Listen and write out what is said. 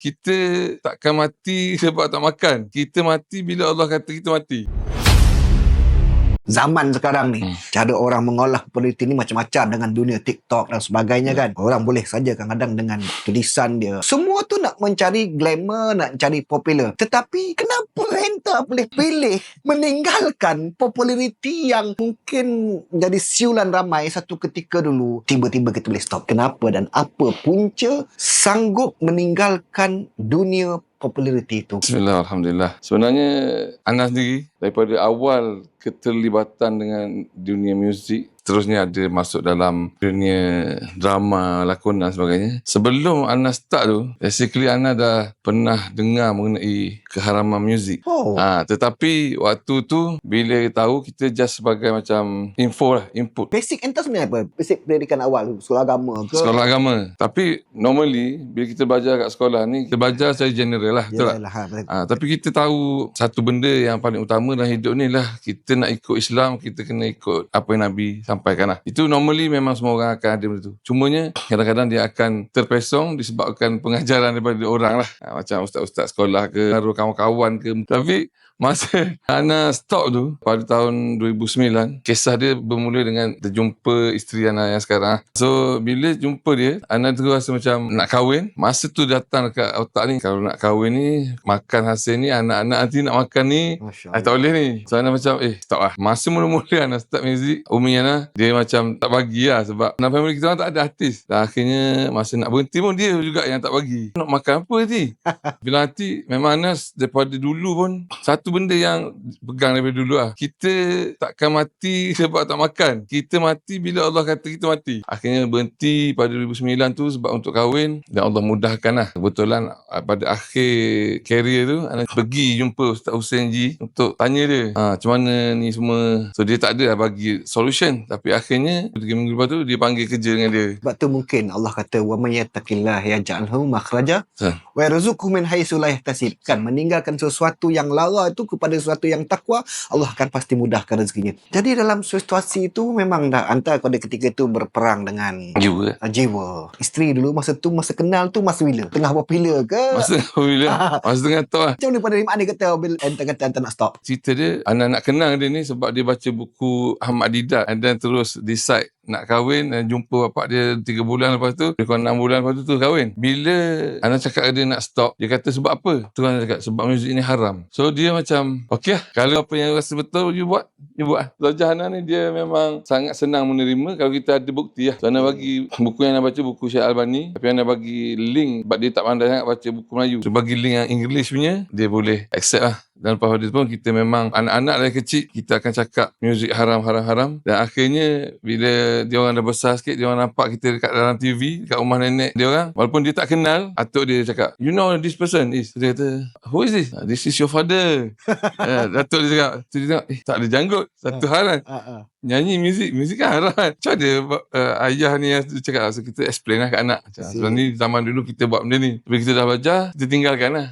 Kita takkan mati sebab tak makan. Kita mati bila Allah kata kita mati. Zaman sekarang ni Hmm. cara orang mengolah politik ni macam-macam dengan dunia TikTok dan sebagainya kan? Orang boleh saja kadang-kadang dengan tulisan dia. Semua tu nak mencari glamour nak cari popular. Tetapi kenapa enta boleh pilih meninggalkan populariti yang mungkin jadi siulan ramai satu ketika dulu? Tiba-tiba kita boleh stop. Kenapa dan apa punca sanggup meninggalkan dunia populariti itu Bismillah, Alhamdulillah. Sebenarnya Anas sendiri daripada awal keterlibatan dengan dunia muzik terusnya ada masuk dalam dunia drama, lakon dan sebagainya. Sebelum Anas start tu, basically Anas dah pernah dengar mengenai keharaman muzik. oh Ha, tetapi waktu tu bila tahu kita just sebagai macam info lah, input. basic enta sebenarnya apa basic pendidikan awal sekolah agama ke Sekolah agama. Tapi normally bila kita belajar kat sekolah ni, kita belajar secara general lah. Betul tak? Yalah, ha, betul. Ha, tapi kita tahu satu benda yang paling utama dalam hidup ni lah kita nak ikut Islam, kita kena ikut apa yang Nabi sampaikan lah. Itu normally memang semua orang akan ada benda tu. Cumanya kadang-kadang dia akan terpesong disebabkan pengajaran daripada orang lah. Ha, macam ustaz-ustaz sekolah ke, kawan-kawan ke. Tapi masa Ana stop tu pada tahun 2009 kisah dia bermula dengan terjumpa isteri Ana yang sekarang. So bila jumpa dia Ana terus rasa macam nak kahwin. Masa tu datang dekat otak ni kalau nak kahwin ni makan hasil ni anak-anak nanti nak makan ni Masya I tak boleh ni. So Ana macam Eh stop lah. Masa mula-mula Ana start muzik Umi Ana Dia macam tak bagi lah Sebab dalam family kita orang tak ada artis. Dan akhirnya Masa nak berhenti pun Dia juga yang tak bagi. Nak makan apa nanti? Bila nanti Memang Anas Daripada dulu pun Satu benda yang Pegang daripada dulu lah. Kita takkan mati Sebab tak makan. Kita mati Bila Allah kata kita mati. Akhirnya berhenti Pada 2009 tu Sebab untuk kahwin Dan Allah mudahkan lah Kebetulan ah, Pada akhir Career tu Ana pergi jumpa Ustaz Hussein Ji Untuk tanya dia ha, Macam mana ni semua. So dia tak ada lah bagi solution. Tapi akhirnya Tiga minggu lepas tu Dia panggil kerja dengan dia. Sebab tu mungkin Allah kata yattaqillah yaj'alhu makhraja Betul. wa yarzuqhu min haitsu la yahtasib. Kan meninggalkan sesuatu yang lara itu kepada sesuatu yang takwa, Allah akan pasti mudahkan rezekinya. Jadi dalam situasi itu memang dah antara pada ketika itu berperang dengan Juga uh, jiwa. Isteri dulu masa tu masa kenal tu masa bila? Tengah popular ke? Masa bila Masa tengah tu lah macam mana penerimaan dia kata bila enta kata enta nak stop? cerita dia anak-anak kenang dia ni sebab dia baca buku Ahmad Didat and then terus decide nak kahwin dan jumpa bapak dia 3 bulan lepas tu dia kurang 6 bulan lepas tu tu kahwin. Bila anak cakap dia nak stop dia kata sebab apa? Tu anak cakap sebab muzik ni haram. So dia macam okey lah kalau apa yang rasa betul you buat you buat lah. Hana ni dia memang sangat senang menerima. Kalau kita ada bukti lah. So Ana bagi buku yang Ana baca buku Syed Albani. Tapi Ana bagi link sebab dia tak pandai sangat baca buku Melayu. So bagi link yang English punya dia boleh accept lah dan pun kita memang anak-anak dari kecil kita akan cakap muzik haram haram haram. Dan akhirnya bila dia orang dah besar sikit dia orang nampak kita dekat dalam TV dekat rumah nenek dia orang walaupun dia tak kenal atuk dia cakap you know this person is dia kata who is this? "Ah, this is your father. Uh, atuk dia cakap tu dia tengok eh tak ada janggut satu hal kan ah. nyanyi muzik muzik kan haram. Macam ada uh, ayah ni yang cakap so kita explain lah kat anak. Macam, I see. sebenarnya zaman dulu kita buat benda ni. Bila kita dah belajar kita tinggalkan lah